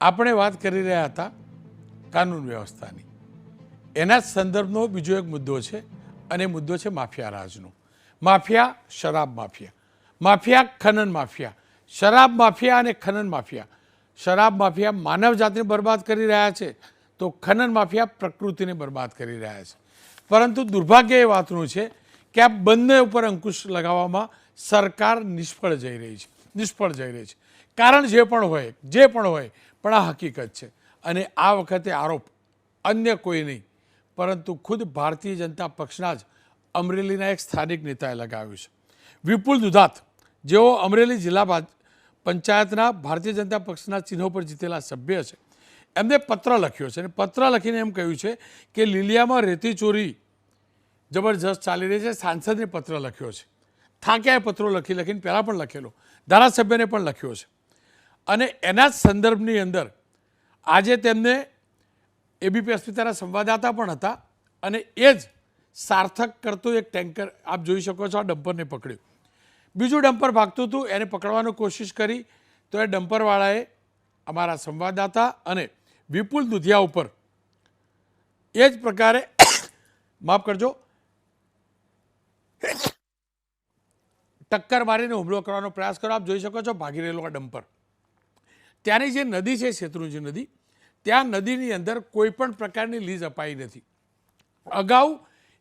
આપણે વાત કરી રહ્યા હતા કાનૂન વ્યવસ્થાની. એના સંદર્ભનો બીજો એક મુદ્દો છે અને મુદ્દો છે માફિયા રાજનો. માફિયા, શરાબ માફિયા. માફિયા, ખનન માફિયા. શરાબ માફિયા અને ખનન માફિયા. શરાબ માફિયા માનવ જાતને બરબાદ કરી રહ્યા છે, તો ખનન માફિયા પ્રકૃતિને બરબાદ કરી રહ્યા છે. પરંતુ દુર્ભાગ્ય એ વાતનું છે કે આ બંને ઉપર અંકુશ લગાવવામાં સરકાર નિષ્ફળ જઈ રહી છે, નિષ્ફળ જઈ રહી છે. કારણ જે પણ હોય, જે પણ હોય પણ આ હકીકત છે. અને આ વખતે આરોપ અન્ય કોઈ નહીં, પરંતુ ખુદ ભારતીય જનતા પક્ષના જ અમરેલીના એક સ્થાનિક નેતાએ લગાવ્યું છે. વિપુલ દુધાત, જેઓ અમરેલી જિલ્લા પંચાયતના ભારતીય જનતા પક્ષના ચિહ્નો પર જીતેલા સભ્ય છે, એમને પત્ર લખ્યો છે. અને પત્ર લખીને એમ કહ્યું છે કે લીલિયામાં રેતી ચોરી જબરજસ્ત ચાલી રહી છે, સાંસદને પત્ર લખ્યો છે. થાક્યાએ પત્રો લખી લખીને પહેલાં પણ લખેલો, ધારાસભ્યને પણ લખ્યો છે. અને એના જ સંદર્ભની અંદર આજે તેમને એબીપી અસ્મિતાના સંવાદદાતા પણ હતા અને એ જ સાર્થક કરતું એક ટેન્કર આપ જોઈ શકો છો આ ડમ્પરને પકડ્યું. બીજું ડમ્પર ભાગતું હતું, એને પકડવાની કોશિશ કરી, તો એ ડમ્પરવાળાએ અમારા સંવાદદાતા અને વિપુલ દુધિયા ઉપર એ જ પ્રકારે માફ કરજો ટક્કર મારીને હુમલો કરવાનો પ્રયાસ કરો આપ જોઈ શકો છો, ભાગી રહેલો આ ડમ્પર. ત્યાંની જે નદી છે શેત્રુંજી નદી, ત્યાં નદીની અંદર કોઈ પણ પ્રકારની લીઝ અપાઈ નથી. અગાઉ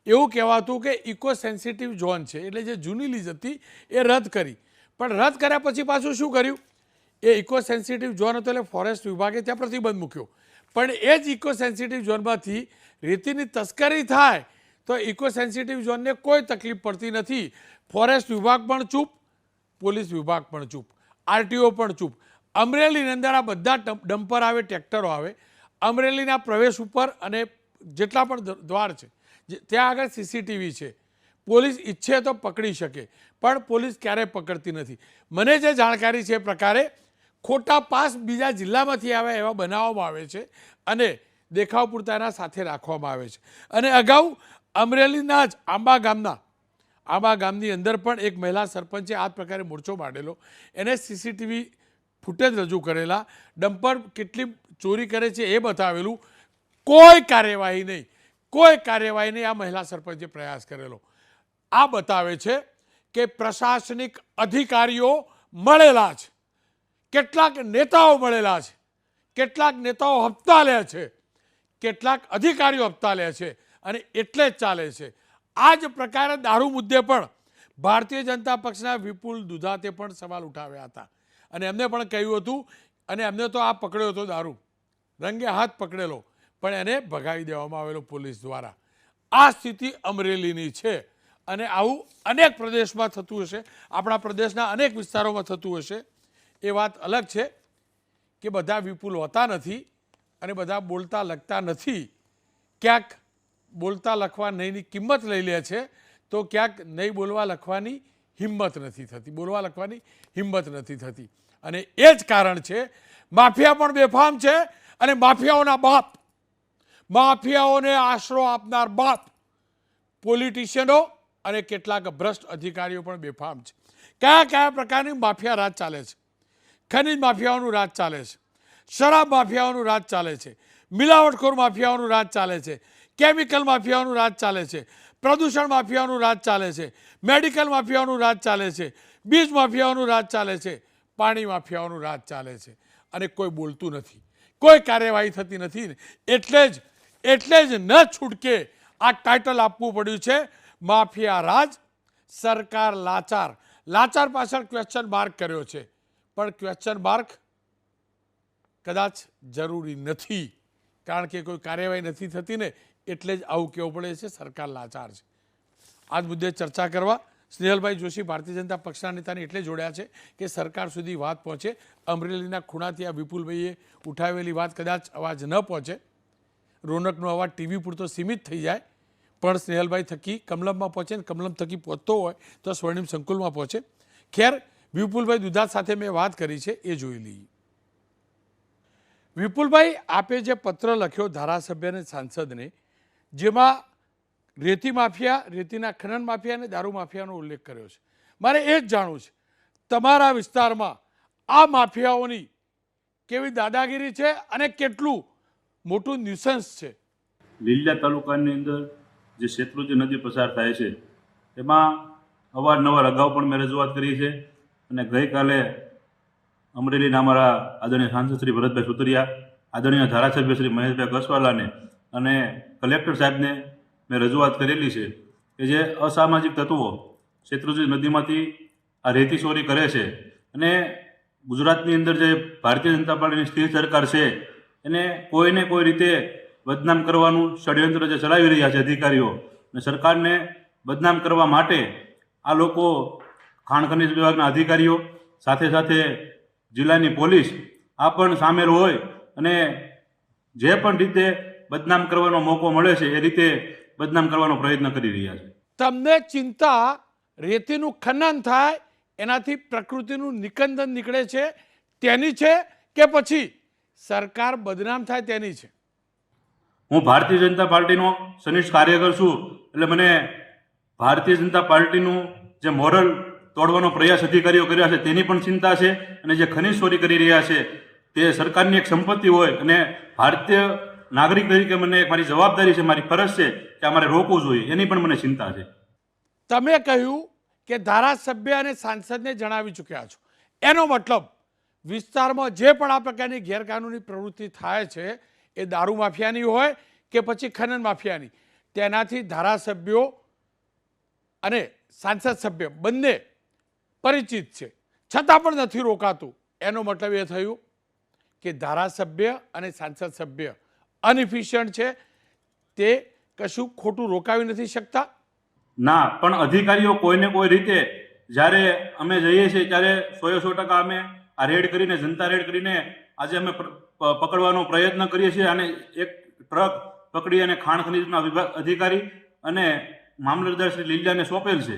એવું કહેવાતું કે ઇકો સેન્સિટિવ ઝોન છે, એટલે જે જૂની લીઝ હતી એ રદ કરી. પણ રદ કર્યા પછી પાછું શું કર્યું? એ ઇકો સેન્સિટિવ ઝોન હતો એટલે ફોરેસ્ટ વિભાગે ત્યાં પ્રતિબંધ મૂક્યો. પણ એ જ ઇકો સેન્સિટિવ ઝોનમાંથી રેતીની તસ્કરી થાય, તો ઇકો સેન્સિટિવ ઝોનને કોઈ તકલીફ પડતી નથી. ફોરેસ્ટ વિભાગ પણ ચૂપ, પોલીસ વિભાગ પણ ચૂપ, આરટીઓ પણ ચૂપ. અમરેલીની અંદર આ બધા ડમ- ડમ્પર આવે, ટ્રેક્ટરો આવે, અમરેલીના પ્રવેશ ઉપર અને જેટલા પણ દ્વાર છે ત્યાં આગળ સીસીટીવી છે. પોલીસ ઈચ્છે તો પકડી શકે, પણ પોલીસ ક્યારેય પકડતી નથી. મને જે જાણકારી છે એ પ્રકારે ખોટા પાસ બીજા જિલ્લામાંથી આવે એવા બનાવવામાં આવે છે અને દેખાવ પૂરતા એના સાથે રાખવામાં આવે છે. અને અગાઉ અમરેલીના જ આંબા ગામના, આંબા ગામની અંદર પણ એક મહિલા સરપંચે આ પ્રકારે મોરચો માંડેલો એને સીસીટીવી ફૂટેજ રજૂ કરેલા, ડમ્પર કેટલી ચોરી કરે છે એ બતાવેલું. કોઈ કાર્યવાહી નહીં. કોઈ કાર્યવાહી નહીં. આ મહિલા સરપંચે પ્રયાસ કરેલો. આ બતાવે છે કે પ્રશાસનિક અધિકારીઓ મળેલા છે. કેટલાક નેતાઓ મળેલા છે. કેટલાક નેતાઓ હપ્તા લે છે. કેટલાક અધિકારીઓ હપ્તા લે છે. અને એટલે જ ચાલે છે. આ જ પ્રકારે દારૂ મુદ્દે પણ ભારતીય જનતા પક્ષના વિપુલ દુધાતે પણ સવાલ ઉઠાવ્યા હતા. અને એમને પણ કહ્યું હતું, અને એમને તો આ પકડ્યો હતો દારૂ. રંગે હાથ પકડેલો, પણ એને ભગાવી દેવામાં આવેલો પોલીસ દ્વારા. આ સ્થિતિ અમરેલીની છે અને આવું અનેક પ્રદેશમાં થતું હશે. આપણા પ્રદેશના અનેક વિસ્તારોમાં થતું હશે. એ વાત અલગ છે કે બધા વિપુલ હોતા નથી અને બધા બોલતા લખતા નથી. ક્યાંક બોલતા લખવા નહીંની કિંમત લઈ લે છે, તો ક્યાંક નહીં બોલવા લખવાની હિંમત નથી થતી. બોલવા લખવાની હિંમત નથી થતી. અને એ જ કારણ છે, માફિયા પણ બેફામ છે અને માફિયાઓના બાપ. માફિયાઓને આશરો આપનાર બાપ, પોલિટિશિયનો અને કેટલાક ભ્રષ્ટ અધિકારીઓ પણ બેફામ છે. કયા કયા પ્રકારની માફિયા રાજ ચાલે છે? ખનિજ માફિયાઓનું રાજ ચાલે છે, શરાબ માફિયાઓનું રાજ ચાલે છે, મિલાવટખોર માફિયાઓનું રાજ ચાલે છે, કેમિકલ માફિયાઓનું રાજ ચાલે છે, પ્રદૂષણ માફિયાઓનું રાજ ચાલે છે, મેડિકલ માફિયાઓનું રાજ ચાલે છે, બીજ માફિયાઓનું રાજ ચાલે છે. પાણી માફિયાઓનું રાજ ચાલે છે અને કોઈ બોલતું નથી. કોઈ કાર્યવાહી થતી નથી. એટલે જ એટલે જ ન છૂટકે આ ટાઇટલ આપવું પડ્યું છે, માફિયા રાજ, સરકાર લાચાર. લાચાર પાછળ ક્વેશ્ચન માર્ક કર્યો છે. પણ ક્વેશ્ચન માર્ક કદાચ જરૂરી નથી. કારણ કે કોઈ કાર્યવાહી નથી થતી ને, એટલે જ આવું કહેવું પડે છે, સરકાર લાચાર છે. આ મુદ્દે ચર્ચા કરવા સ્નેહલભાઈ જોશી ભારતીય જનતા પક્ષના નેતાને એટલે જોડ્યા છે કે સરકાર સુધી વાત પહોંચે. અમરેલીના ખૂણાથી આ વિપુલભાઈએ ઉઠાવેલી વાત કદાચ અવાજ ન પહોંચે. રોનકનો અવાજ ટીવી પૂરતો સીમિત થઈ જાય. પણ સ્નેહલભાઈ થકી કમલમમાં પહોંચે ને કમલમ થકી પહોંચતો હોય તો સ્વર્ણિમ સંકુલમાં પહોંચે. ખેર, વિપુલભાઈ દુધાત સાથે મેં વાત કરી છે, એ જોઈ લઈએ. વિપુલભાઈ આપે જે પત્ર લખ્યો ધારાસભ્ય અને સાંસદને, જેમાં રેતી માફિયા, રેતીના ખનન માફિયા અને દારૂ માફિયાનો ઉલ્લેખ કર્યો છે. મારે એ જ જાણવું છે, તમારા વિસ્તારમાં આ માફિયાઓની કેવી દાદાગીરી છે અને કેટલું મોટું ન્યુસન્સ છે? લીલિયા તાલુકાની અંદર જે શેત્રુંજી નદી પસાર થાય છે, એમાં અવારનવાર અગાઉ પણ મેં રજૂઆત કરી છે અને ગઈકાલે અમરેલીના અમારા આદરણીય સાંસદ શ્રી ભરતભાઈ સુતરિયા, આદરણીય ધારાસભ્ય શ્રી મહેશભાઈ કસવાલાને અને કલેક્ટર સાહેબને મેં રજૂઆત કરેલી છે કે જે અસામાજિક તત્વો શેત્રુંજી નદીમાંથી આ રેતી ચોરી કરે છે અને ગુજરાતની અંદર જે ભારતીય જનતા પાર્ટીની સ્થિર સરકાર છે, એને કોઈને કોઈ રીતે બદનામ કરવાનું ષડયંત્ર જે ચલાવી રહ્યા છે અધિકારીઓ અને સરકારને બદનામ કરવા માટે આ લોકો ખાણ ખનિજ વિભાગના અધિકારીઓ, સાથે સાથે જિલ્લાની પોલીસ આ પણ સામેલ હોય અને જે પણ રીતે બદનામ કરવાનો મોકો મળે છે એ રીતે બદનામ કરવાનો પ્રયત્ન કરી રહ્યા છે. તમને ચિંતા રેતીનું ખનન થાય એનાથી પ્રકૃતિનું નિકંદન નીકળે છે તેની છે કે પછી? સરકાર બદનામ થાય તેની છે. હું ભારતીય જનતા પાર્ટીનો સનિષ્ઠ કાર્યકર છું એટલે મને ભારતીય જનતા પાર્ટીનું જે મોરલ તોડવાનો પ્રયાસ અધિકારીઓ કર્યા છે તેની પણ ચિંતા છે અને જે ખનિજ ચોરી કરી રહ્યા છે તે સરકારની એક સંપત્તિ હોય અને ભારતીય નાગરિક તરીકે મને મારી જવાબદારી છે, મારી ફરજ છે કે અમારે રોકવું જોઈએ. એની પણ મને ચિંતા છે. તમે કહ્યું કે ધારાસભ્ય અને સાંસદને જણાવી ચૂક્યા છો. એનો મતલબ વિસ્તારમાં જે પણ આ પ્રકારની ગેરકાનૂની પ્રવૃત્તિ થાય છે, એ દારૂ માફિયાની હોય કે પછી ખનન માફિયાની. તેનાથી ધારાસભ્યો અને સાંસદ સભ્ય બંને પરિચિત છે. છતાં પણ નથી રોકાતું. એનો મતલબ એ થયું કે ધારાસભ્ય અને સાંસદ સભ્ય અનઇફિશિયન્ટ છે. તે કશું ખોટું રોકાવી નથી શકતા. ના પણ અધિકારીઓ કોઈને કોઈ રીતે જ્યારે અમે જઈએ છીએ ત્યારે સોએ સો ટકા અમે આ રેડ કરીને જનતા રેડ કરીને આજે અમે પકડવાનો પ્રયત્ન કરીએ છીએ અને એક ટ્રક પકડી અને ખાણ ખનીજના વિભાગ અધિકારી અને મામલતદાર શ્રી લીલિયાને સોંપેલ છે.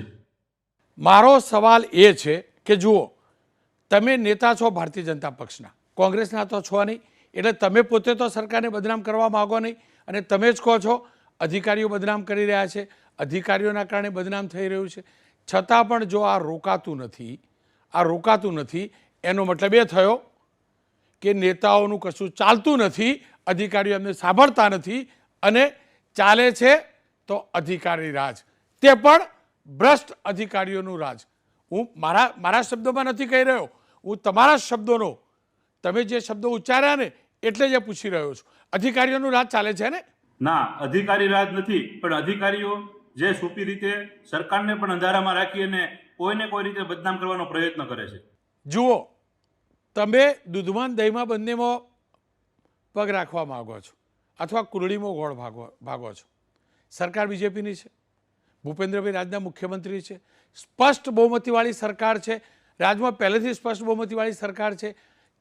મારો સવાલ એ છે કે જુઓ તમે નેતા છો ભારતીય જનતા પક્ષના. કોંગ્રેસના તો છો નહીં. એટલે તમે પોતે તો સરકારને બદનામ કરવા માગો નહીં અને તમે જ કહો છો, અધિકારીઓ બદનામ કરી રહ્યા છે, અધિકારીઓના કારણે બદનામ થઈ રહ્યું છે. છતાં પણ જો આ રોકાતું નથી, આ રોકાતું નથી, એનો મતલબ એ થયો કે નેતાઓનું કશું ચાલતું નથી, અધિકારીઓ એમને સાંભળતા નથી અને ચાલે છે તો અધિકારી રાજ. તે પણ ભ્રષ્ટ અધિકારીઓનું રાજ. હું મારા મારા શબ્દોમાં નથી કહી રહ્યો. હું તમારા શબ્દોનો તમે જે શબ્દો ઉચ્ચાર્યા ને એટલે જ પૂછી રહ્યો છું. અધિકારીઓનું રાજ ચાલે છે ને? ના અધિકારી રાજ નથી પણ અધિકારીઓ જે સુપી રીતે સરકારને પણ અંધારામાં રાખી અને કોઈને કોઈ રીતે બદનામ કરવાનો પ્રયત્ન કરે છે. જુઓ તમે દૂધમાં દહીંમાં બંનેમાં પગ રાખવા માગો છો અથવા કુરડીમાં ગોળ ભાગો ભાગો છો. સરકાર બીજેપીની છે ભૂપેન્દ્રભાઈ રાજના મુખ્યમંત્રી છે સ્પષ્ટ બહુમતીવાળી સરકાર છે રાજમાં પહેલેથી સ્પષ્ટ બહુમતીવાળી સરકાર છે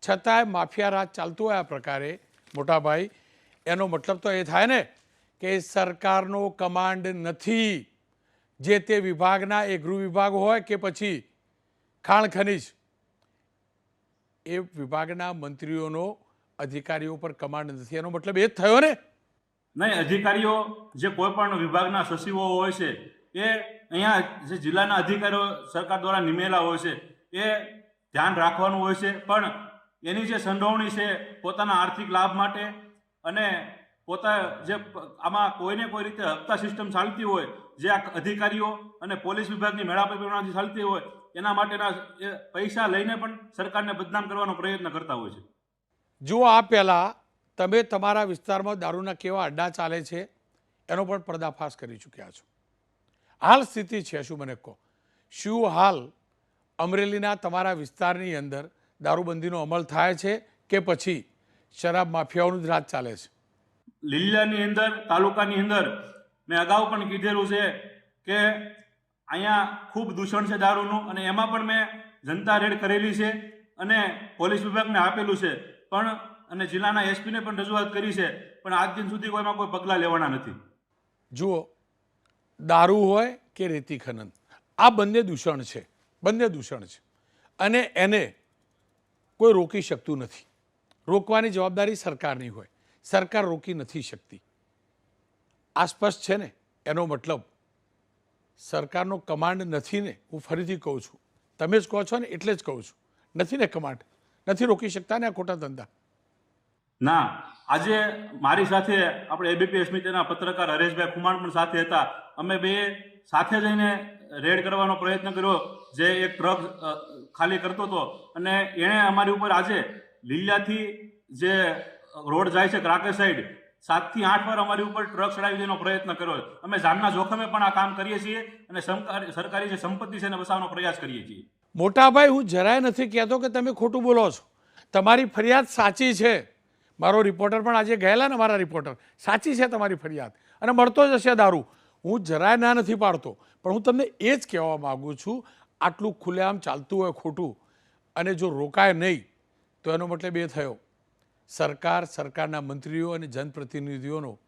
છતાંય માફિયા રાજ ચાલતું હોય આ પ્રકારે, મોટાભાઈ, એનો મતલબ તો એ થાય ને કે સરકારનો કમાન્ડ નથી. જે તે વિભાગના એ ગૃહ વિભાગ હોય કે પછી ખાણ ખનીજ, એ વિભાગના મંત્રીઓનો અધિકારીઓ પર કમાન્ડ નથી. એનો મતલબ એ જ થયો ને? નહીં, અધિકારીઓ જે કોઈ પણ વિભાગના સચિવો હોય છે, એ અહીંયા જે જિલ્લાના અધિકારીઓ સરકાર દ્વારા નિમેલા હોય છે, એ ધ્યાન રાખવાનું હોય છે. પણ એની જે સંડોવણી છે પોતાના આર્થિક લાભ માટે અને પોતા જે આમાં કોઈને કોઈ રીતે હપ્તા સિસ્ટમ ચાલતી હોય, જે આ અધિકારીઓ અને પોલીસ વિભાગની મેળાપેપીઓનાથી ચાલતી હોય, એના માટેના પૈસા લઈને પણ સરકારને બદનામ કરવાનો પ્રયત્ન કરતા હોય છે. જુઓ, આ પહેલાં તમે તમારા વિસ્તારમાં દારૂના કેવા અડ્ડા ચાલે છે, એનો પણ પર્દાફાશ કરી ચૂક્યા છો. હાલ સ્થિતિ છે, શું મને કહો? શું હાલ અમરેલીના તમારા વિસ્તારની અંદર દારૂબંધીનો અમલ થાય છે કે પછી શરાબ માફિયાઓનું જ રાજ ચાલે છે? લીલિયાની અંદર તાલુકાની અંદર મેં અગાઉ પણ કીધેલું છે કે અહીંયા ખૂબ દૂષણ છે દારૂનું અને એમાં પણ મેં જનતા રેડ કરેલી છે અને પોલીસ વિભાગને આપેલું છે. પણ અને જિલ્લાના એસપીને પણ રજૂઆત કરી છે પણ આજ દિન સુધી કોઈમાં કોઈ પગલાં લેવાના નથી. જુઓ દારૂ હોય કે રેતી ખનન આ બંને દૂષણ છે બંને દૂષણ છે. અને એને કોઈ રોકી શકતું નથી. રોકવાની જવાબદારી સરકારની હોય. સરકાર રોકી નથી શકતી. આ સ્પષ્ટ છે ને? એનો મતલબ, સરકારનો કમાન્ડ નથી ને? હું ફરીથી કહું છું. તમે જ કહો છો ને? એટલે જ કહું છું. નથી ને કમાન્ડ? નથી રોકી શકતા ને આ ખોટા ધંધા? ના. આજે મારી સાથે આપણે એબીપી અસ્મિતાના પત્રકાર હરેશભાઈ કુમાર પણ સાથે હતા. અમે બે સાથે જઈને રેડ કરવાનો પ્રયત્ન કર્યો, જે એક ટ્રક ખાલી કરતો હતો. અને એણે અમારી ઉપર આજે લીલાથી જે રોડ જાય છે ક્રાકે સાઈડ, સાતથી આઠ વાર અમારી ઉપર ટ્રક ચડાવી દેવાનો પ્રયત્ન કર્યો. અમે જાનના જોખમે પણ આ કામ કરીએ છીએ અને સરકારી જે સંપત્તિ છે એને બચાવવાનો પ્રયાસ કરીએ છીએ. મોટાભાઈ, હું જરાય નથી કહેતો કે તમે ખોટું બોલો છો. તમારી ફરિયાદ સાચી છે. મારો રિપોર્ટર પણ આજે ગયેલા ને મારા રિપોર્ટર. સાચી છે તમારી ફરિયાદ. અને મળતો જ હશે દારૂ. હું જરાય ના નથી પાડતો. પણ હું તમને એ જ કહેવા માગું છું આટલું ખુલ્લેઆમ ચાલતું હોય ખોટું અને જો રોકાય નહીં તો એનો મતલબ એ થયો સરકાર સરકારના મંત્રીઓ અને જનપ્રતિનિધિઓનો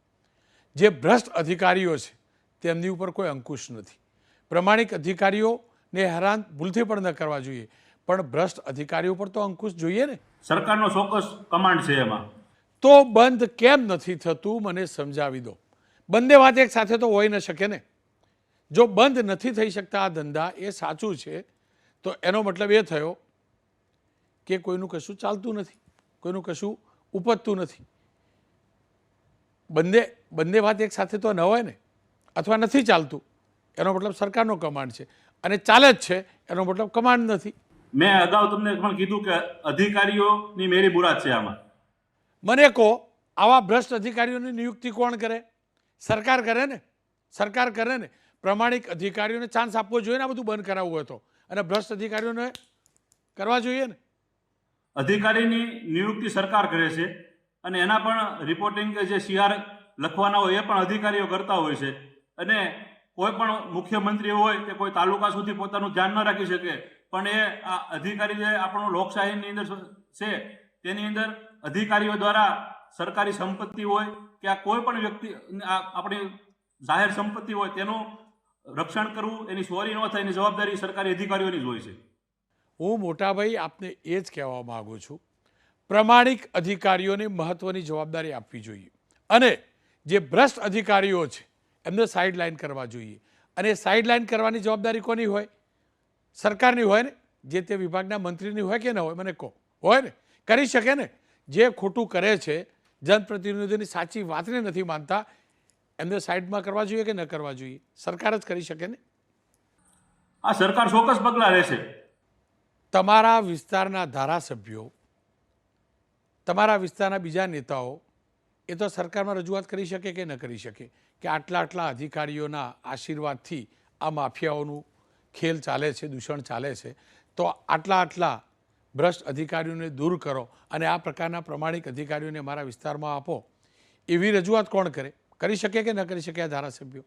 જે ભ્રષ્ટ અધિકારીઓ છે તેમની ઉપર કોઈ અંકુશ નથી. પ્રમાણિક અધિકારીઓને હેરાન ભૂલથી પણ ન કરવા જોઈએ પણ ભ્રષ્ટ અધિકારીઓ પર તો અંકુશ જોઈએ ને. સરકારનો ચોક્કસ કમાન્ડ છે એમાં. તો બંધ કેમ નથી થતું મને સમજાવી દો. બંને વાત એક સાથે તો હોઈ ન શકે ને. જો બંધ નથી થઈ શકતા આ ધંધા એ સાચું છે તો એનો મતલબ એ થયો કે કોઈનું કશું ચાલતું નથી કોઈનું કશું ઉપજતું નથી. બંને બંને વાત એક સાથે તો ન હોય ને અથવા નથી ચાલતું એનો મતલબ સરકારનો કમાન્ડ છે અને ચાલે જ છે એનો મતલબ કમાન્ડ નથી. મેં અગાઉ તમને પણ કીધું કે અધિકારીઓની મેરી મુરાદ છે આમાં. મને કહો આવા ભ્રષ્ટ અધિકારીઓની નિયુક્તિ કોણ કરે? સરકાર કરે ને સરકાર કરે ને. પ્રમાણિક અધિકારીઓને ચાન્સ આપવો જોઈએ ને આ બધું બંધ કરાવવું હોય તો. અને ભ્રષ્ટ અધિકારીઓને કરવા જોઈએ ને. અધિકારીની નિયુક્તિ સરકાર કરે છે અને એના પણ રિપોર્ટિંગ જે સીઆર લખવાના હોય એ પણ અધિકારીઓ કરતા હોય છે. અને કોઈ પણ મુખ્યમંત્રી હોય કે કોઈ તાલુકા સુધી પોતાનું ધ્યાન ન રાખી શકે, પણ એ આ અધિકારી જે આપણું લોકશાહીની અંદર છે, તેની અંદર અધિકારીઓ દ્વારા સરકારી સંપત્તિ હોય કે આ કોઈ પણ વ્યક્તિ આપણી જાહેર સંપત્તિ હોય તેનું રક્ષણ કરવું, એની સોરી ન થાય, એની જવાબદારી સરકારી અધિકારીઓની જ હોય છે. હું મોટાભાઈ આપને એ જ કહેવા માગું છું. પ્રમાણિક અધિકારીઓને મહત્ત્વની જવાબદારી આપવી જોઈએ. અને જે ભ્રષ્ટ અધિકારીઓ છે, એમને સાઇડલાઇન કરવા જોઈએ. અને સાઇડલાઇન કરવાની જવાબદારી કોની હોય? સરકારની હોય ને? જે તે વિભાગના મંત્રીની હોય કે ન હોય? મને કહો. હોય ને? કરી શકે ને? જે ખોટું કરે છે, જનપ્રતિનિધિની સાચી વાતને નથી માનતા એમને સાઈડમાં કરવા જોઈએ કે ન કરવા જોઈએ? સરકાર જ કરી શકે ને? આ સરકાર ચોક્કસ પગલાં લેશે. તમારા વિસ્તારના ધારાસભ્યો તમારા વિસ્તારના બીજા નેતાઓ એ તો સરકારમાં રજૂઆત કરી શકે કે ન કરી શકે? કે આટલા આટલા અધિકારીઓના આશીર્વાદથી આ માફિયાઓનું ખેલ ચાલે છે દૂષણ ચાલે છે તો આટલા આટલા ભ્રષ્ટ અધિકારીઓને દૂર કરો અને આ પ્રકારના પ્રમાણિક અધિકારીઓને મારા વિસ્તારમાં આપો. એવી રજૂઆત કોણ કરે? કરી શકે કે ન કરી શકે આ ધારાસભ્યો?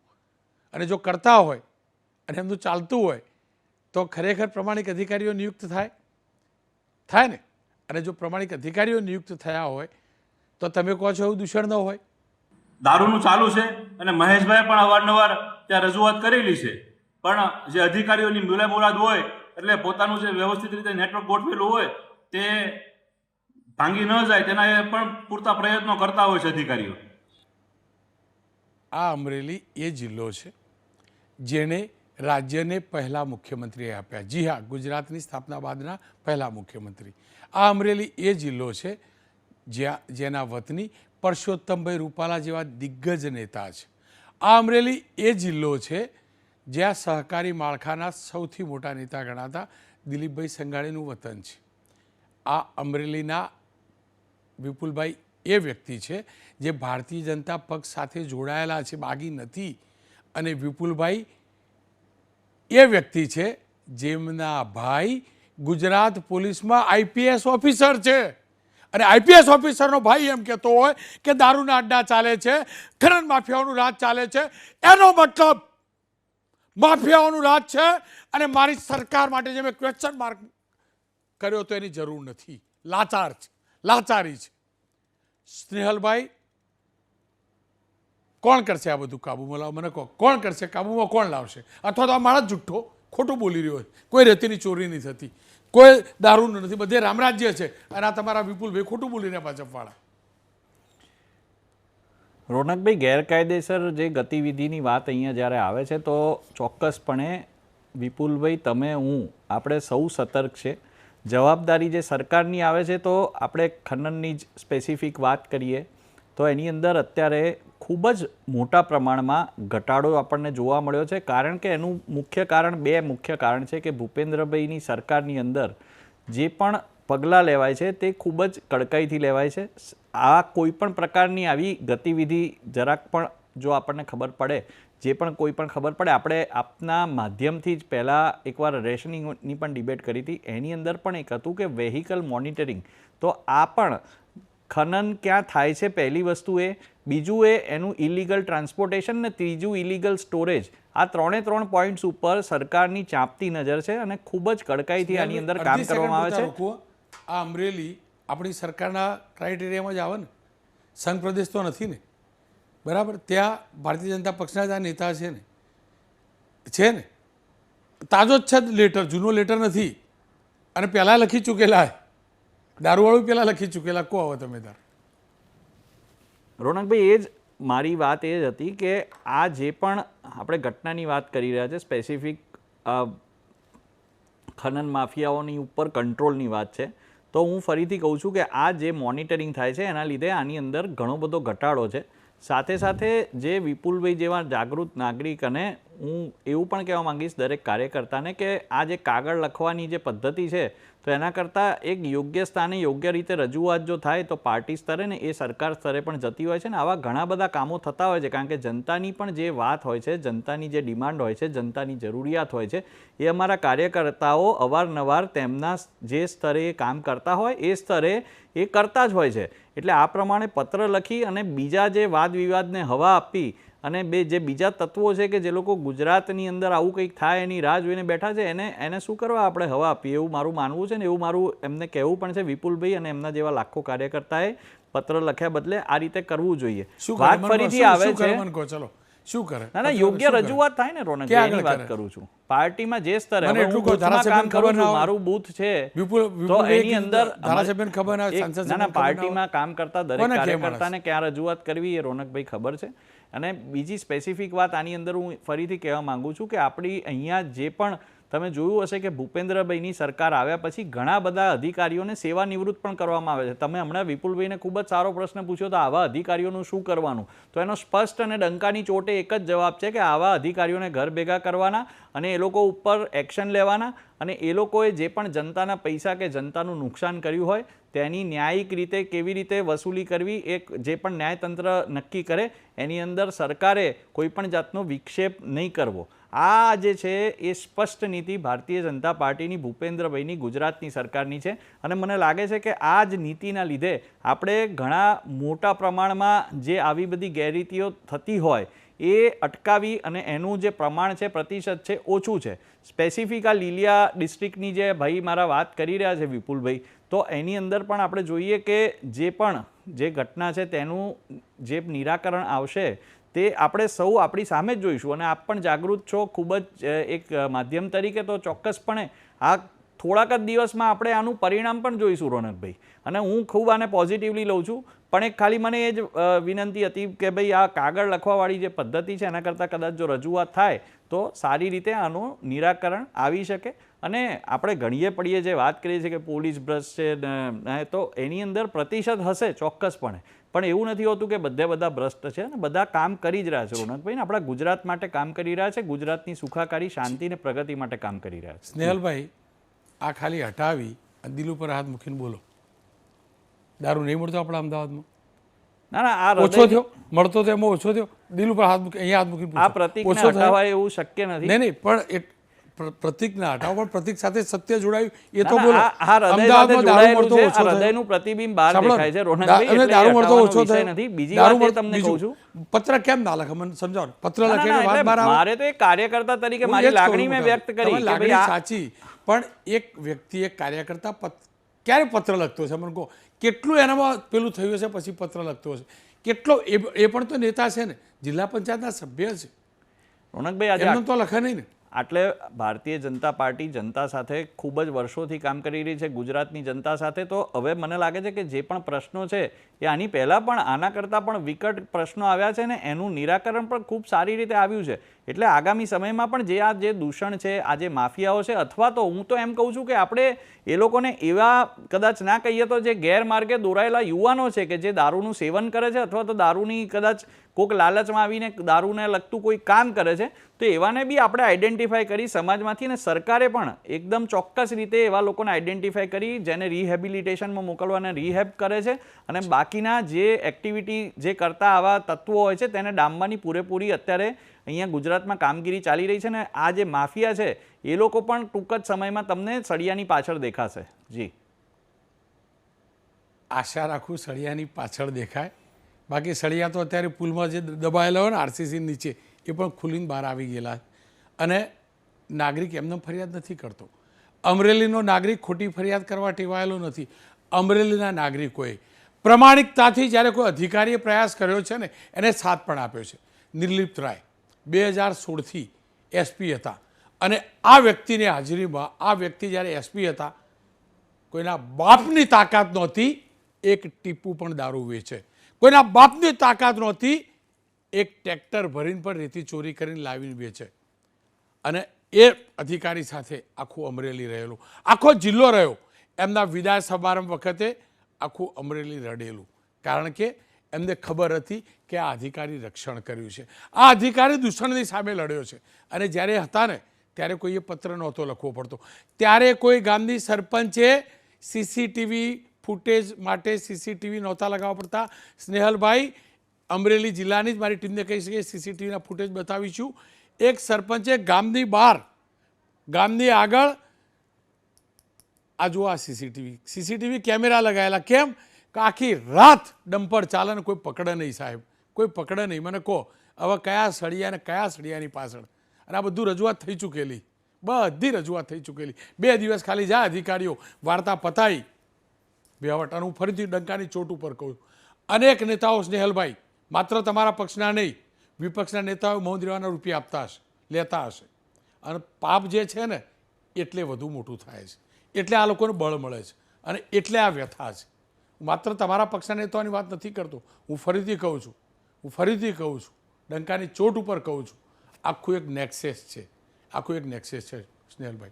અને જો કરતા હોય અને એમનું ચાલતું હોય, તો ખરેખર પ્રમાણિક અધિકારીઓ નિયુક્ત થાય? થાય ને? અને જો પ્રમાણિક અધિકારીઓ નિયુક્ત થયા હોય, તો તમે કહો છો એવું દૂષણ ન હોય? દારૂનું ચાલુ છે અને મહેશભાઈ પણ અવારનવાર ત્યાં રજૂઆત કરેલી છે. પણ જે અધિકારીઓની મુલામુલાદ હોય, એટલે પોતાનું જે વ્યવસ્થિત રીતે નેટવર્ક ગોઠવેલું હોય, તે ભાંગી ન જાય, તેના એ પણ પૂરતા પ્રયત્નો કરતા હોય છે અધિકારીઓ. આ અમરેલી એ જિલ્લો છે, જેણે રાજ્યને પહેલા મુખ્યમંત્રીએ આપ્યા. જી હા, ગુજરાતની સ્થાપના બાદના પહેલા મુખ્યમંત્રી. આ અમરેલી એ જિલ્લો છે, જ્યાં, જેના વતની પરસોત્તમભાઈ રૂપાલા જેવા દિગ્ગજ નેતા છે. આ અમરેલી એ જિલ્લો છે, જ્યાં સહકારી માળખાના સૌથી મોટા નેતા ગણાતા દિલીપભાઈ સંઘાણીનું વતન છે. આ અમરેલીના વિપુલભાઈ એ વ્યક્તિ છે જે ભારતીય જનતા પક્ષ સાથે જોડાયેલા છે બાગી નથી. અને વિપુલભાઈ એ વ્યક્તિ છે જેમના ભાઈ ગુજરાત પોલીસમાં આઈપીએસ ઓફિસર છે. અને આઈપીએસ ઓફિસરનો ભાઈ એમ કહેતો હોય કે દારૂના અડ્ડા ચાલે છે, ખનન માફિયાઓનું રાજ ચાલે છે. એનો મતલબ માફિયાઓનું રાજ છે અને મારી સરકાર માટે જે મેં ક્વેશ્ચન માર્ક કર્યો તો એની જરૂર નથી. લાચાર છે, લાચારી છે. સ્નેહલભાઈ, કોણ કરશે આ બધું કાબૂમાં લાવ મને કહો, કોણ કરશે? કાબૂમાં કોણ લાવશે? અથવા તો આ માણસ જુઠ્ઠો, ખોટું બોલી રહ્યો છે કોઈ રેતીની ચોરી નહીં થતી. કોઈ દારૂનું નથી. બધે રામરાજ્ય છે. અને આ તમારા વિપુલભાઈ ખોટું બોલીને ભાજપવાળા. રોનકભાઈ, ગેરકાયદેસર જે ગતિવિધિની વાત અહીંયા જ્યારે આવે છે, તો ચોક્કસપણે વિપુલભાઈ, તમે, હું, આપણે સૌ સતર્ક છે. જવાબદારી જે સરકારની આવે છે, તો આપણે ખનનની જ સ્પેસિફિક વાત કરીએ, તો એની અંદર અત્યારે ખૂબ જ મોટા પ્રમાણમાં ઘટાડો આપણને જોવા મળ્યો છે. કારણ કે એનું મુખ્ય કારણ, બે મુખ્ય કારણ છે કે ભૂપેન્દ્રભાઈની સરકારની અંદર જે પણ પગલાં લેવાય છે, તે ખૂબ જ કડકાઈથી લેવાય છે. આ કોઈ પણ પ્રકારની આવી ગતિવિધિ જરાક પણ જો આપણને ખબર પડે જે પણ કોઈ પણ ખબર પડે આપણે આપના માધ્યમથી જ પહેલાં એકવાર રેશનિંગની પણ ડિબેટ કરી હતી. એની અંદર પણ એક હતું કે વેહિકલ મોનિટરિંગ. તો આ પણ ખનન ક્યાં થાય છે પહેલી વસ્તુ એ. બીજું એ એનું ઇલીગલ ટ્રાન્સપોર્ટેશન ને ત્રીજું ઇલીગલ સ્ટોરેજ આ ત્રણે ત્રણ પોઈન્ટ્સ ઉપર સરકારની ચાંપતી નજર છે અને ખૂબ જ કડકાઈથી આની અંદર કામ કરવામાં આવે છે. આ અમરેલી આપણી સરકારના ક્રાઇટેરિયામાં જ આવે ને. સંઘ પ્રદેશ તો નથી ને. બરાબર? ત્યાં ભારતીય જનતા પક્ષના જ આ નેતા છે ને. છે ને? તાજો જ છે લેટર, જૂનો લેટર નથી. અને પહેલાં લખી ચૂકેલા દારૂવાળું પહેલાં લખી ચૂકેલા કહો હવે તમે તાર? રોનકભાઈ, એ જ મારી વાત એ જ હતી કે આ જે પણ આપણે ઘટનાની વાત કરી રહ્યા છે સ્પેસિફિક ખનન માફિયાઓની ઉપર કંટ્રોલની વાત છે, તો હું ફરીથી કહું છું કે આ જે મોનિટરિંગ થાય છે, એના લીધે આની અંદર ઘણો બધો ઘટાડો છે. સાથે સાથે જે વિપુલભાઈ જેવા જાગૃત નાગરિક અને હું એવું પણ કહેવા માંગીશ દરેક કાર્યકર્તાને કે આ જે કાગળ લખવાની જે પદ્ધતિ છે તો એના કરતાં એક યોગ્ય સ્થાને યોગ્ય રીતે રજૂઆત જો થાય તો પાર્ટી સ્તરે ને એ સરકાર સ્તરે પણ જતી હોય છે ને આવા ઘણા બધા કામો થતા હોય છે. કારણ કે જનતાની પણ જે વાત હોય છે, જનતાની જે ડિમાન્ડ હોય છે, જનતાની જરૂરિયાત હોય છે, એ અમારા કાર્યકર્તાઓ અવારનવાર તેમના જે સ્તરે કામ કરતા હોય એ સ્તરે એ કરતા જ હોય છે. એટલે આ પ્રમાણે પત્ર લખી અને બીજા જે વાદ વિવાદને હવા આપી અને બે જે બીજા તત્વો છે કે જે લોકો ગુજરાતની અંદર આવું કંઈક થાય એની રાહ જોઈને બેઠા છે એને એને શું કરવા આપણે હવા આપીએ એવું મારું માનવું છે ને એવું મારું એમને કહેવું પણ છે વિપુલભાઈ અને એમના જેવા લાખો કાર્યકર્તાએ પત્ર લખ્યા બદલે આ રીતે કરવું જોઈએ. વાત ફરીથી આવે છે ચલો. શું કરે? ના ના યોગ્ય રજૂઆત થાય ને રોનક એની વાત કરું? છું. પાર્ટીમાં જે સ્તરે મને એટલું કહો, ધારાસભ્યને ખબર ના મારું બૂથ છે વિપુલ- તો એની અંદર ધારાસભ્યને ખબર ના સાંસદ ના. પાર્ટીમાં કામ કરતા દરેક? કાર્યકર્તાને ક્યાં રજૂઆત કરવી એ રોનકભાઈ ખબર છે. અને બીજી સ્પેસિફિક વાત આની અંદર હું ફરીથી કહેવા માગું છું કે આપણી અહીંયા જે પણ તમે જોયું હશે કે ભૂપેન્દ્રભાઈની સરકાર આવ્યા પછી ઘણા બધા અધિકારીઓને સેવા નિવૃત્ત પણ કરવામાં આવે છે. તમે હમણાં વિપુલભાઈને ખૂબ જ સારો પ્રશ્ન પૂછ્યો તો આવા અધિકારીઓનું શું કરવાનું? તો એનો સ્પષ્ટ અને ડંકાની ચોટે એક જ જવાબ છે કે આવા અધિકારીઓને ઘર ભેગા કરવાના અને એ લોકો ઉપર એક્શન લેવાના અને એ લોકોએ જે પણ જનતાના પૈસા કે જનતાનું નુકસાન કર્યું હોય તેની ન્યાયિક રીતે કેવી રીતે વસૂલી કરવી, એક જે પણ ન્યાયતંત્ર નક્કી કરે, એની અંદર સરકારે કોઈ પણ જાતનો વિક્ષેપ નહીં કરવો. આ જે છે એ સ્પષ્ટ નીતિ ભારતીય જનતા પાર્ટીની, ભૂપેન્દ્રભાઈની, ગુજરાતની સરકારની છે. અને મને લાગે છે કે આ જ નીતિના લીધે આપણે ઘણા મોટા પ્રમાણમાં જે આવી બધી ગેરરીતિઓ થતી હોય, એ અટકાવી અને એનું જે પ્રમાણ છે, પ્રતિશત છે, ઓછું છે. સ્પેસિફિક આ લીલિયા ડિસ્ટ્રિક્ટની જે ભાઈ મારા વાત કરી રહ્યા છે વિપુલભાઈ, તો એની અંદર પણ આપણે જોઈએ કે જે પણ જે ઘટના છે તેનું જે નિરાકરણ આવશે તે આપણે સૌ આપણી સામે જ જોઈશું અને આપ પણ જાગૃત છો, ખૂબ જ એક માધ્યમ તરીકે તો ચોક્કસપણે આ થોડાક જ દિવસમાં આપણે આનું પરિણામ પણ જોઈશું, રોનકભાઈ. અને હું ખૂબ આને પોઝિટિવલી લઉં છું. પણ એક ખાલી મને એ જ વિનંતી હતી કે ભાઈ આ કાગળ લખવાવાળી જે પદ્ધતિ છે, એના કરતાં કદાચ જો રજૂઆત થાય, તો સારી રીતે આનું નિરાકરણ આવી શકે. અને આપણે ઘણીએ પડીએ જે વાત કરીએ છીએ કે પોલીસ બ્રશ છે તો એની અંદર પ્રતિશત હશે ચોક્કસપણે. પણ એવું નથી હોતું કે બધે બધા ભ્રષ્ટ છે અને બધા કામ કરી જ રહ્યા છે રોનકભાઈ ને આપણા ગુજરાત માટે કામ કરી રહ્યા છે ગુજરાતની સુખાકારી શાંતિ અને પ્રગતિ માટે કામ કરી રહ્યા છે. સ્નેહલભાઈ આ ખાલી હટાવી અને દિલ ઉપર હાથ મૂકીને બોલો. દારૂ નહીં મળતો આપણા અમદાવાદમાં. ના ના આ ઓછો થયો મળતો તો એમાં ઓછો થયો દિલ ઉપર હાથ મૂકી અહીંયા હાથ મૂકીને આ પ્રતિક ઓછો થવા એવું શક્ય નથી. નહીં નહીં પણ એ પ્ર- પ્રતીક ના હટાવો પણ પ્રતીક સાથે સત્ય જોડાયું એ તો બોલો. અમદાવાદમાં દારૂ મળતો ઓછો હૃદયનું પ્રતિબિંબ બહાર દેખાય છે, રોનકભાઈ, એટલે દારૂ મળતો ઓછો થયો. નથી. બીજી વાત તમને કહું છું. પત્ર કેમ ના લખે? મને સમજાવો પત્ર લખીને વાત બહાર આવે. મારે તો એક કાર્યકર્તા તરીકે મારી લાગણી મેં વ્યક્ત કરી કે ભાઈ સાચી પણ એક વ્યક્તિ એક કાર્યકર્તા ક્યારે પત્ર લખતો છે મને કહો. કેટલું એનામાં પેલું થયું હશે પછી પત્ર લખતો હશે? કેટલો એ એ પણ તો નેતા છે ને. જિલ્લા પંચાયતના સભ્ય છે. રોનકભાઈ આજે તો લખે નહીં ને. આટલે ભારતીય જનતા પાર્ટી જનતા સાથે ખૂબ જ વર્ષોથી કામ કરી રહી છે, ગુજરાતની જનતા સાથે. તો હવે મને લાગે છે કે જે પણ પ્રશ્નો છે, એ આની પહેલાં પણ આના કરતાં પણ વિકટ પ્રશ્નો આવ્યા છે ને એનું નિરાકરણ પણ ખૂબ સારી રીતે આવ્યું છે. એટલે આગામી સમયમાં પણ જે આ જે દૂષણ છે, આ જે માફિયાઓ છે, અથવા તો હું તો એમ કહું છું કે આપણે એ લોકોને એવા કદાચ ના કહીએ તો જે ગેરમાર્ગે દોરાયેલા યુવાનો છે કે જે દારૂનું સેવન કરે છે, અથવા તો દારૂની કદાચ કોઈક લાલચમાં આવીને દારૂને લગતું કોઈ કામ કરે છે, તો એવાને બી આપણે આઈડેન્ટિફાઈ કરી સમાજમાંથી ને સરકારે પણ એકદમ ચોક્કસ રીતે એવા લોકોને આઈડેન્ટિફાઈ કરી, જેને રિહેબિલિટેશનમાં મોકલવાને રિહેબ કરે છે અને બાકીના જે એક્ટિવિટી જે કરતા આવા તત્વો હોય છે, તેને ડામવાની પૂરેપૂરી અત્યારે અહીંયા ગુજરાતમાં કામગીરી ચાલી રહી છે ને આ જે માફિયા છે, એ લોકો પણ ટૂંક જ સમયમાં તમને સળિયાની પાછળ દેખાશે. જી. આશા રાખું સળિયાની પાછળ દેખાય. બાકી સળિયા તો અત્યારે પુલમાં જે દબાયેલા હોય ને આરસીસી નીચે, એ પણ ખુલીને બહાર આવી ગયેલા. અને નાગરિક એમને ફરિયાદ નથી કરતો. અમરેલીનો નાગરિક ખોટી ફરિયાદ કરવા ટેવાયેલો નથી. અમરેલીના નાગરિકોએ પ્રમાણિકતાથી જ્યારે કોઈ અધિકારીએ પ્રયાસ કર્યો છે ને, એને સાથ પણ આપ્યો છે. નિર્લિપ્ત રાય, બે હજાર સોળથી એસપી હતા. અને આ વ્યક્તિની હાજરીમાં, આ વ્યક્તિ જ્યારે એસપી હતા, કોઈના બાપની તાકાત નહોતી, એક ટીપુ પણ દારૂ વેચે. કોઈના બાપની તાકાત નહોતી. એક ટ્રેક્ટર ભરીને પણ રેતી ચોરી કરીને લાવીને વેચે. અને એ અધિકારી સાથે આખું અમરેલી રહેલું. આખો જિલ્લો રહ્યો. એમના વિદાય સમારંભ વખતે આખું અમરેલી રડેલું. કારણ કે એમને ખબર હતી કે આ અધિકારી રક્ષણ કર્યું છે. આ અધિકારી દૂષણની સામે લડ્યો છે. અને જ્યારે હતા ને, ત્યારે કોઈએ પત્ર નહોતો લખવો પડતો. ત્યારે કોઈ ગામની સરપંચે સીસીટીવી ફૂટેજ માટે સીસીટીવી નહોતા લગાવવા પડતા. સ્નેહલભાઈ, અમરેલી જિલ્લાની જ મારી ટીમને કહી શકીએ, સીસીટીવીના ફૂટેજ બતાવીશું. એક સરપંચે ગામની બહાર. ગામની આગળ. આ જુઓ આ સીસીટીવી. સીસીટીવી કેમેરા લગાવેલા કેમ? કે આખી રાત ડમ્પર ચાલે ને કોઈ પકડે નહીં સાહેબ. કોઈ પકડે નહીં. મને કહો, હવે કયા સળિયા ને કયા સળિયાની પાછળ? અને આ બધું રજૂઆત થઈ ચૂકેલી. બધી રજૂઆત થઈ ચૂકેલી. બે દિવસ ખાલી જા અધિકારીઓ, વાર્તા પતાઈ. હું ફરીથી ડંકાની ચોટ ઉપર કહું અનેક નેતાઓ સ્નેહલભાઈ, માત્ર તમારા પક્ષના નહીં, વિપક્ષના નેતાઓ મૌન રહેવાના રૂપિયા આપતા હશે, લેતા હશે. અને પાપ જે છે ને, એટલે વધુ મોટું થાય છે. એટલે આ લોકોને બળ મળે છે. અને એટલે આ વ્યથા છે. માત્ર તમારા પક્ષના નેતાઓની વાત નથી કરતો. હું ફરીથી કહું છું. હું ફરીથી કહું છું. ડંકાની ચોટ ઉપર કહું છું. આખું એક નેક્સેસ છે. આખું એક નેક્સેસ છે સ્નેહલભાઈ.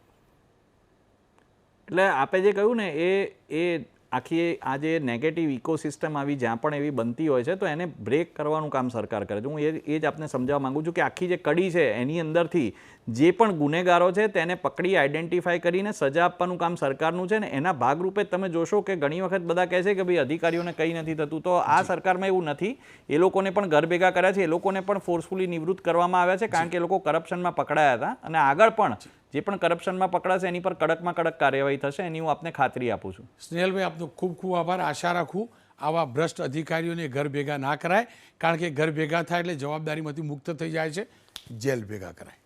એટલે આપે જે કહ્યું ને, એ એ આખી આ જે નેગેટિવ ઇકોસિસ્ટમ આવી જ્યાં પણ એવી બનતી હોય છે તો એને બ્રેક કરવાનું કામ સરકાર કરે છે. હું એ એ જ આપને સમજાવવા માગું છું કે આખી જે કડી છે એની અંદરથી જે પણ ગુનેગારો છે તેને પકડી આઈડેન્ટિફાઈ કરીને સજા આપવાનું કામ સરકારનું છે ને એના ભાગરૂપે તમે જોશો કે ઘણી વખત બધા કહે છે કે ભાઈ અધિકારીઓને કંઈ નથી થતું. તો આ સરકારમાં એવું નથી. એ લોકોને પણ ઘર ભેગા કર્યા છે. એ લોકોને પણ ફોર્સફુલી નિવૃત્ત કરવામાં આવ્યા છે કારણ કે એ લોકો કરપ્શનમાં પકડાયા હતા. અને આગળ પણ જે પણ કરપ્શનમાં પકડાશે, એની પર કડકમાં કડક કાર્યવાહી થશે એની હું આપને ખાતરી આપું છું. સ્નેહલભાઈ, આપનો ખૂબ ખૂબ આભાર. આશા રાખું આવા ભ્રષ્ટ અધિકારીઓને ઘર ભેગા ના કરાય, કારણ કે ઘર ભેગા થાય એટલે જવાબદારીમાંથી મુક્ત થઈ જાય છે. જેલ ભેગા કરાય.